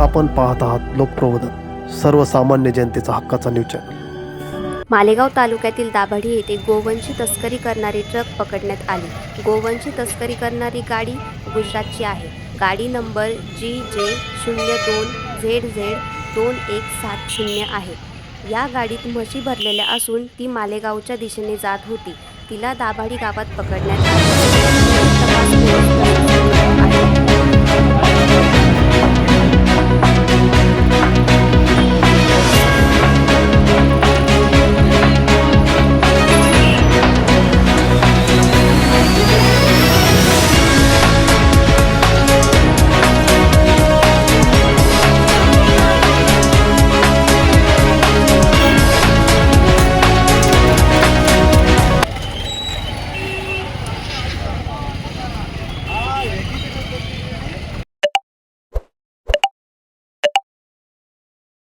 आपण पाहत आहात लोकप्रबोधन सर्वसामान्य जनतेचा हक्काचा न्यूज चॅनल मालेगाव तालुक्यातील दाभाडी येथे गोवंशी तस्करी करणारी ट्रक पकडण्यात आली. गोवंशी तस्करी करणारी गाडी गुजरातची आहे. गाडी नंबर जी जे शून्य दोन झेड झेड दोन एक सात शून्य आहे. या गाडीत म्हशी भरलेल्या असून ती मालेगावच्या दिशेने जात होती. तिला दाभाडी गावात पकडण्यात आली.